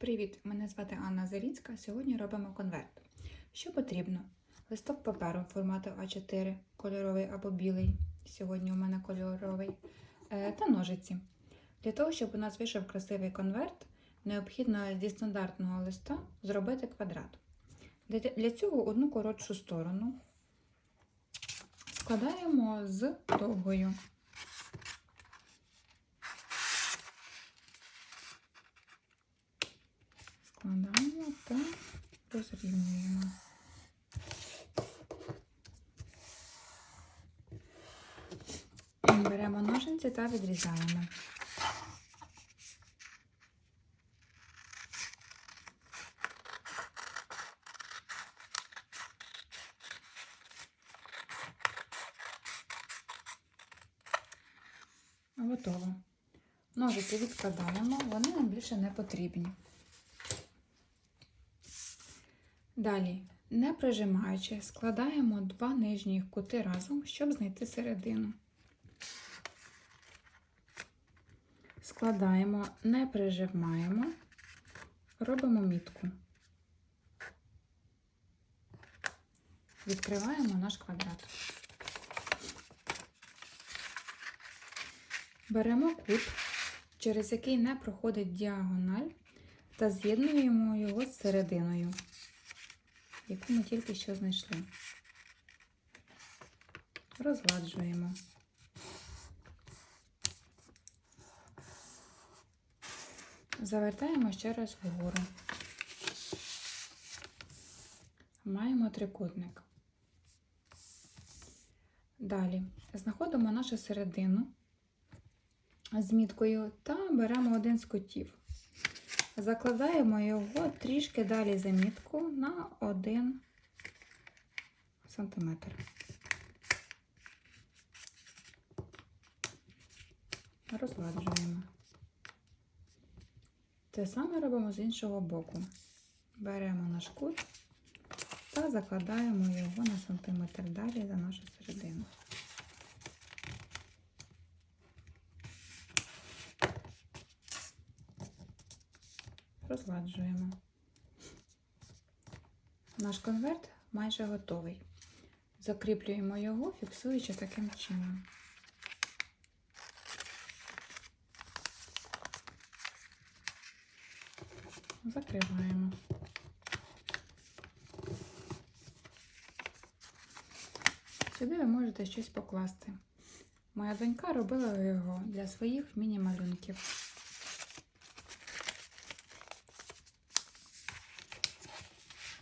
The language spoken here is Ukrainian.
Привіт! Мене звати Анна Зарінська. Сьогодні робимо конверт. Що потрібно? Листок паперу формату А4, кольоровий або білий. Сьогодні у мене кольоровий, е, та ножиці. Для того, щоб у нас вийшов красивий конверт, необхідно зі стандартного листа зробити квадрат. Для цього одну коротшу сторону складаємо з довгою. Складаємо та розрівнюємо. Беремо ножниці та відрізаємо. Готово. Ножиці відкладаємо, вони нам більше не потрібні. Далі, не прижимаючи, складаємо два нижні кути разом, щоб знайти середину. Складаємо, не прижимаємо, робимо мітку. Відкриваємо наш квадрат. Беремо кут, через який не проходить діагональ, та з'єднуємо його з серединою яку ми тільки що знайшли. Розгладжуємо. Завертаємо ще раз вгору. Маємо трикутник. Далі знаходимо нашу середину з міткою та беремо один з кутів. Закладаємо його трішки далі за мітку на 1 см. Розгладжуємо. Те саме робимо з іншого боку. Беремо наш кут та закладаємо його на сантиметр далі за нашу середину. Розгладжуємо. Наш конверт майже готовий. Закріплюємо його, фіксуючи таким чином. Закриваємо. Сюди ви можете щось покласти. Моя донька робила його для своїх міні-малюнків.